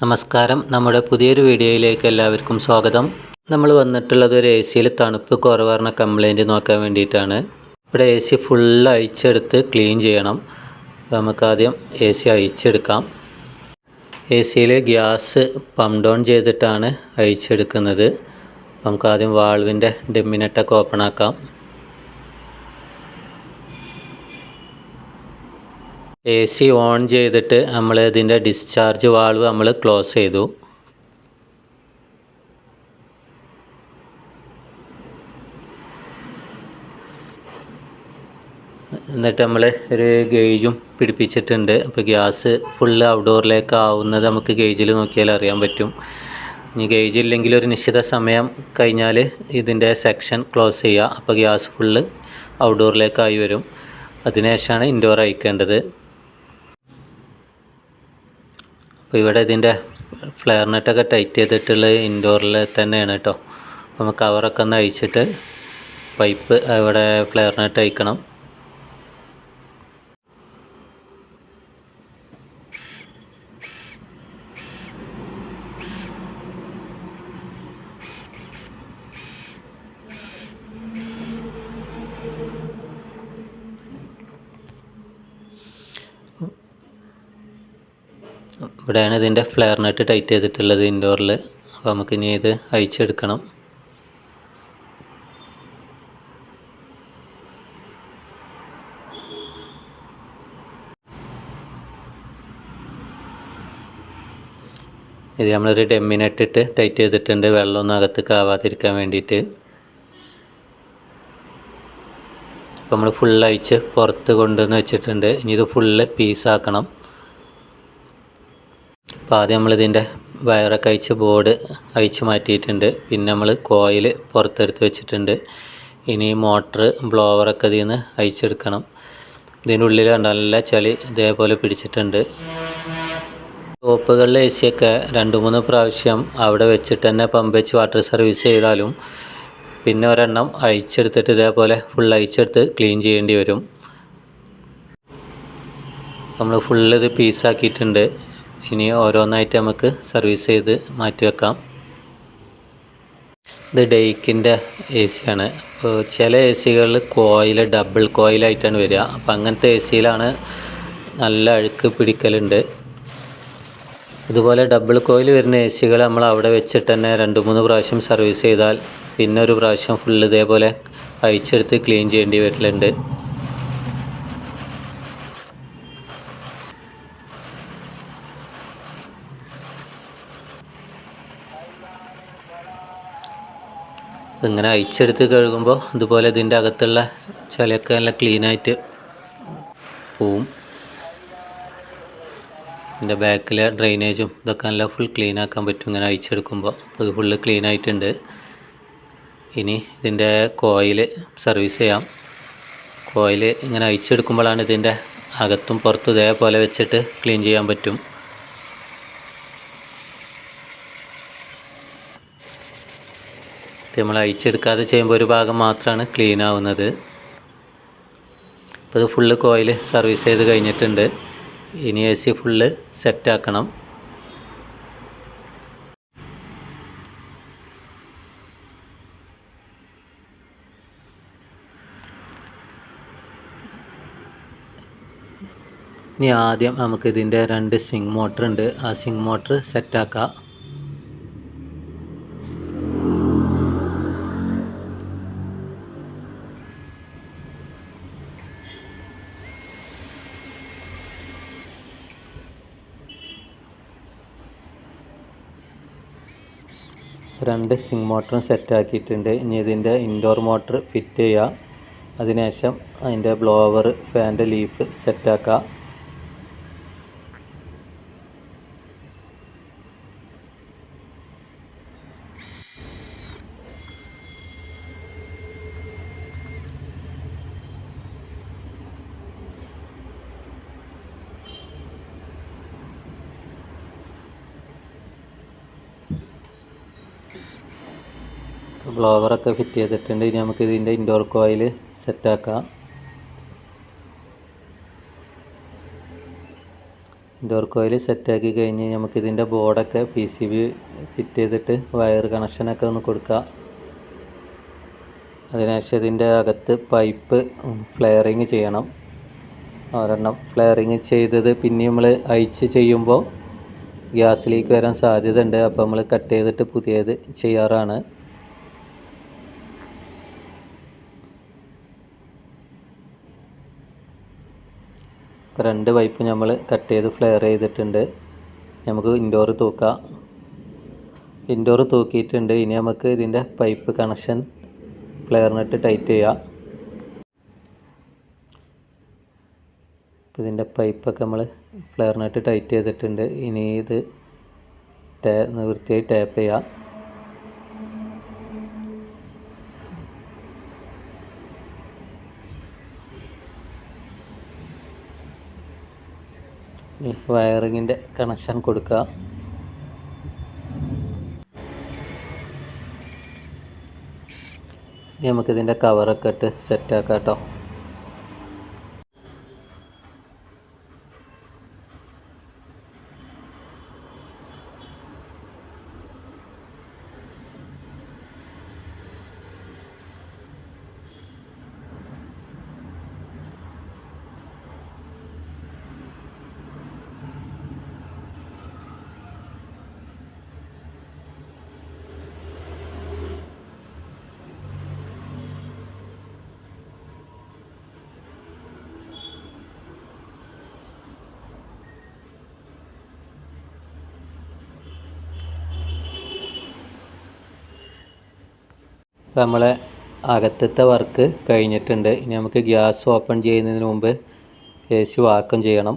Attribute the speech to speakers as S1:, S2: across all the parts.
S1: നമസ്കാരം. നമ്മുടെ പുതിയൊരു വീഡിയോയിലേക്ക് എല്ലാവർക്കും സ്വാഗതം. നമ്മൾ വന്നിട്ടുള്ളത് ഒരു എ സിയിൽ തണുപ്പ് കുറവാർന്ന കംപ്ലൈന്റ് നോക്കാൻ വേണ്ടിയിട്ടാണ്. ഇവിടെ എ സി ഫുള്ള് അഴിച്ചെടുത്ത് ക്ലീൻ ചെയ്യണം. അപ്പോൾ നമുക്കാദ്യം എ സി അഴിച്ചെടുക്കാം. എ സിയിൽ ഗ്യാസ് പമ്പ് ഡൗൺ ചെയ്തിട്ടാണ് അഴിച്ചെടുക്കുന്നത്. നമുക്കാദ്യം വാൾവിന്റെ ഡെമ്മിനെട്ടൊക്കെ ഓപ്പൺ ആക്കാം. എ സി ഓൺ ചെയ്തിട്ട് നമ്മൾ ഇതിന്റെ ഡിസ്ചാർജ് വാൾവ് നമ്മൾ ക്ലോസ് ചെയ്തു. എന്നിട്ട് നമ്മൾ ഒരു ഗേജും പിടിപ്പിച്ചിട്ടുണ്ട്. അപ്പോൾ ഗ്യാസ് ഫുള്ള് ഔട്ട്ഡോറിലേക്ക് ആവുന്നത് നമുക്ക് ഗേജിൽ നോക്കിയാൽ അറിയാൻ പറ്റും. ഇനി ഗേജ് ഇല്ലെങ്കിൽ ഒരു നിശ്ചിത സമയം കഴിഞ്ഞാൽ ഇതിന്റെ സെക്ഷൻ ക്ലോസ് ചെയ്യുക. അപ്പോൾ ഗ്യാസ് ഫുള്ള് ഔട്ട്ഡോറിലേക്കായി വരും. അതിനുശേഷമാണ് ഇൻഡോർ അയക്കേണ്ടത്. അപ്പോൾ ഇവിടെ ഇതിന്റെ ഫ്ലെയർ നെറ്റൊക്കെ ടൈറ്റ് ചെയ്തിട്ടുള്ളത് ഇൻഡോറിൽ തന്നെയാണ് കേട്ടോ. നമുക്ക് കവറൊക്കെ ഒന്ന് അഴിച്ചിട്ട് പൈപ്പ് അവിടെ ഫ്ലെയർ നെറ്റ് അയക്കണം. ഇവിടെയാണ് ഇതിന്റെ ഫ്ലെയർ നെറ്റ് ടൈറ്റ് ചെയ്തിട്ടുള്ളത് ഇൻഡോറിൽ അപ്പോൾ നമുക്ക് ഇനി ഇത് അഴിച്ചെടുക്കണം. ഇത് നമ്മളൊരു ഡെമ്മിനിട്ടിട്ട് ടൈറ്റ് ചെയ്തിട്ടുണ്ട്. വെള്ളമൊന്നും അകത്തേക്ക് ആവാതിരിക്കാൻ വേണ്ടിയിട്ട്. അപ്പോൾ നമ്മൾ ഫുൾ അഴിച്ച് പുറത്ത് കൊണ്ടുവന്ന് വെച്ചിട്ടുണ്ട്. ഇനി ഇത് ഫുള്ള് പീസാക്കണം അപ്പോൾ ആദ്യം നമ്മളിതിന്റെ വയറൊക്കെ അഴിച്ച് ബോർഡ് അഴിച്ച് മാറ്റിയിട്ടുണ്ട്. പിന്നെ നമ്മൾ കോയിൽ പുറത്തെടുത്ത് വെച്ചിട്ടുണ്ട്. ഇനി മോട്ടർ ബ്ലോവറൊക്കെ ഇതിൽ നിന്ന് അഴിച്ചെടുക്കണം. ഇതിനുള്ളിൽ നല്ല ചളി ഇതേപോലെ പിടിച്ചിട്ടുണ്ട്. ടോപ്പുകളിലെ എ സിയൊക്കെ രണ്ട് മൂന്ന് പ്രാവശ്യം അവിടെ വെച്ചിട്ട് തന്നെ പമ്പ് വെച്ച് വാട്ടർ സർവീസ് ചെയ്താലും പിന്നെ ഒരെണ്ണം അഴിച്ചെടുത്തിട്ട് ഇതേപോലെ ഫുൾ അഴിച്ചെടുത്ത് ക്ലീൻ ചെയ്യേണ്ടി വരും. നമ്മൾ ഫുള്ള് ഇത് പീസാക്കിയിട്ടുണ്ട്. ഇനി ഓരോന്നായിട്ട് നമുക്ക് സർവീസ് ചെയ്ത് മാറ്റി വെക്കാം. ഇത് ഡെയ്ക്കിന്റെ എ സിയാണ് അപ്പോൾ ചില എ സികളിൽ കോയിൽ ഡബിൾ കോയിലായിട്ടാണ് വരിക. അപ്പോൾ അങ്ങനത്തെ എ സിയിലാണ് നല്ല അഴുക്ക് പിടിക്കലുണ്ട്. ഇതുപോലെ ഡബിൾ കോയിൽ വരുന്ന എ സികൾ നമ്മൾ അവിടെ വെച്ചിട്ട് തന്നെ രണ്ട് മൂന്ന് പ്രാവശ്യം സർവീസ് ചെയ്താൽ പിന്നെ ഒരു പ്രാവശ്യം ഫുള്ള് ഇതേപോലെ അഴിച്ചെടുത്ത് ക്ലീൻ ചെയ്യേണ്ടി വരലുണ്ട്. ഇങ്ങനെ അഴിച്ചെടുത്ത് കഴുകുമ്പോൾ ഇതുപോലെ ഇതിന്റെ അകത്തുള്ള ചിലയൊക്കെ നല്ല ക്ലീനായിട്ട് പോവും. ഇതിന്റെ ബാക്കിലെ ഡ്രെയിനേജും ഇതൊക്കെ നല്ല ഫുൾ ക്ലീൻ ആക്കാൻ പറ്റും ഇങ്ങനെ അഴിച്ചെടുക്കുമ്പോൾ. അപ്പോൾ ഇത് ഫുള്ള് ക്ലീൻ ആയിട്ടുണ്ട്. ഇനി ഇതിന്റെ കോയിൽ സർവീസ് ചെയ്യാം. കോയിൽ ഇങ്ങനെ അഴിച്ചെടുക്കുമ്പോഴാണ് ഇതിന്റെ അകത്തും പുറത്തും ഇതേപോലെ വെച്ചിട്ട് ക്ലീൻ ചെയ്യാൻ പറ്റും. നമ്മൾ അഴിച്ചെടുക്കാതെ ചെയ്യുമ്പോൾ ഒരു ഭാഗം മാത്രമാണ് ക്ലീൻ ആവുന്നത്. അപ്പോൾ ഇത് ഫുള്ള് കോയിൽ സർവീസ് ചെയ്ത് കഴിഞ്ഞിട്ടുണ്ട്. ഇനി എ സി ഫുള്ള് സെറ്റാക്കണം ഇനി ആദ്യം നമുക്ക് ഇതിന്റെ രണ്ട് സിങ് മോട്ടർ ഉണ്ട്. ആ സിങ് മോട്ടർ സെറ്റാക്കാം രണ്ട് സിങ് മോട്ടറും സെറ്റ് ആക്കിയിട്ടുണ്ട് ഇനി ഇതിന്റെ ഇൻഡോർ മോട്ടർ ഫിറ്റ് ചെയ്യുക അതിനുശേഷം അതിന്റെ ബ്ലോവർ ഫാന്റെ ലീഫ് സെറ്റാക്കുക ബ്ലോവറൊക്കെ ഫിറ്റ് ചെയ്തിട്ടുണ്ട്. ഇനി നമുക്ക് ഇതിന്റെ ഇൻഡോർ കോയിൽ സെറ്റാക്കാം ഇൻഡോർ കോയിൽ സെറ്റാക്കി കഴിഞ്ഞ് നമുക്കിതിന്റെ ബോർഡൊക്കെ പി സി ബി ഫിറ്റ് ചെയ്തിട്ട് വയർ കണക്ഷനൊക്കെ ഒന്ന് കൊടുക്കുക അതിനുശേഷം ഇതിന്റെ അകത്ത് പൈപ്പ് ഫ്ലെയറിങ് ചെയ്യണം. ഒരെണ്ണം ഫ്ലെയറിങ് ചെയ്തത് പിന്നെ നമ്മൾ അയച്ച് ചെയ്യുമ്പോൾ ഗ്യാസ് ലീക്ക് വരാൻ സാധ്യത ഉണ്ട് അപ്പോൾ നമ്മൾ കട്ട് ചെയ്തിട്ട് പുതിയത് ചെയ്യാറാണ്. രണ്ട് പൈപ്പ് നമ്മൾ കട്ട് ചെയ്ത് ഫ്ലെയർ ചെയ്തിട്ടുണ്ട്. നമുക്ക് ഇൻഡോർ തൂക്കാം. ഇൻഡോർ തൂക്കിയിട്ടുണ്ട്. ഇനി നമുക്ക് ഇതിന്റെ പൈപ്പ് കണക്ഷൻ ഫ്ലെയറിനിട്ട് ടൈറ്റ് ചെയ്യാം. ഇതിന്റെ പൈപ്പൊക്കെ നമ്മൾ ഫ്ലെയറിനിട്ട് ടൈറ്റ് ചെയ്തിട്ടുണ്ട്. ഇനി ഇത് ടേ വൃത്തിയായി ടാപ്പ് ചെയ്യാം. ഈ വയറിങ്ങിന്റെ കണക്ഷൻ കൊടുക്കുക നമുക്കിതിന്റെ കവറൊക്കെ ഇട്ട് സെറ്റാക്കാം കേട്ടോ ഇപ്പോൾ നമ്മളെ അകത്തത്തെ വർക്ക് കഴിഞ്ഞിട്ടുണ്ട്. ഇനി നമുക്ക് ഗ്യാസ് ഓപ്പൺ ചെയ്യുന്നതിന് മുമ്പ് എ സി വാക്കം ചെയ്യണം.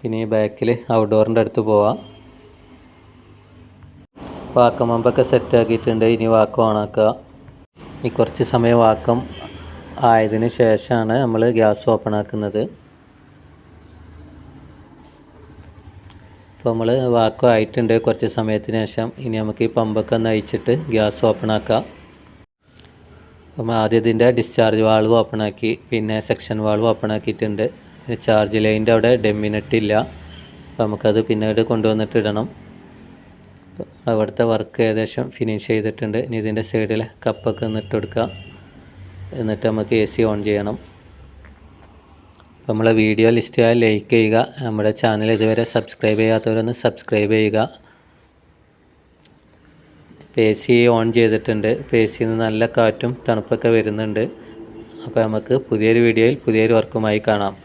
S1: പിന്നെ ഈ ബാക്കിൽ ഔട്ട്ഡോറിന്റെ അടുത്ത് പോവാം. വാക്കം സെറ്റ് ആക്കിയിട്ടുണ്ട്. ഇനി വാക്കം ഓണാക്കുക ഇനി കുറച്ച് സമയം വാക്കം ആയതിന് ശേഷമാണ് നമ്മൾ ഗ്യാസ് ഓപ്പൺ ആക്കുന്നത്. അപ്പോൾ നമ്മൾ വാക്വം ആയിട്ടുണ്ട് കുറച്ച് സമയത്തിന് ശേഷം. ഇനി നമുക്ക് ഈ പമ്പൊക്കെ ഒന്ന് അയച്ചിട്ട് ഗ്യാസ് ഓപ്പൺ ആക്കാം. അപ്പം ആദ്യം ഇതിന്റെ ഡിസ്ചാർജ് വാൾവ് ഓപ്പൺ ആക്കി പിന്നെ സെക്ഷൻ വാൾവ് ഓപ്പൺ ആക്കിയിട്ടുണ്ട്. ചാർജ് ലൈനിന്റെ അവിടെ ഡെമ്മിനിട്ടില്ല. അപ്പോൾ നമുക്കത് പിന്നീട് കൊണ്ടുവന്നിട്ട് ഇടണം. അവിടുത്തെ വർക്ക് ഏകദേശം ഫിനിഷ് ചെയ്തിട്ടുണ്ട്. ഇനി ഇതിന്റെ സൈഡിൽ കപ്പൊക്കെ ഒന്ന് ഇട്ട് കൊടുക്കുക എന്നിട്ട് നമുക്ക് എ സി ഓൺ ചെയ്യണം. അപ്പോൾ നമ്മളെ വീഡിയോ ലിസ്റ്റ് ലൈക്ക് ചെയ്യുക. നമ്മുടെ ചാനൽ ഇതുവരെ സബ്സ്ക്രൈബ് ചെയ്യാത്തവരൊന്ന് സബ്സ്ക്രൈബ് ചെയ്യുക. എ സി ഓൺ ചെയ്തിട്ടുണ്ട്. ഇപ്പോൾ എ സിയിൽ നിന്ന് നല്ല കാറ്റും തണുപ്പൊക്കെ വരുന്നുണ്ട്. അപ്പോൾ നമുക്ക് പുതിയൊരു വീഡിയോയിൽ പുതിയൊരു വർക്കുമായി കാണാം.